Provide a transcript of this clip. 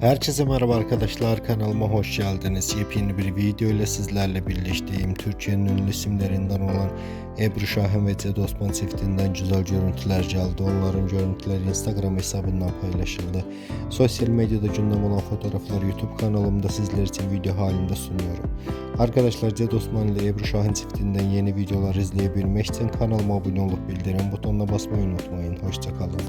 Herkese merhaba arkadaşlar kanalıma hoş geldiniz. Yepyeni bir video ile sizlerle birleştiğim Türkiye'nin ünlü isimlerinden olan Ebru Şahin ve Ced Osman çiftinden güzel görüntüler geldi. Onların görüntüleri Instagram hesabından paylaşıldı. Sosyal medyada gündem olan fotoğrafları YouTube kanalımda sizler için video halinde sunuyorum. Arkadaşlar Ced Osman ile Ebru Şahin çiftinden yeni videolar izleyebilmek için kanalıma abone olup bildirim butonuna basmayı unutmayın. Hoşçakalın.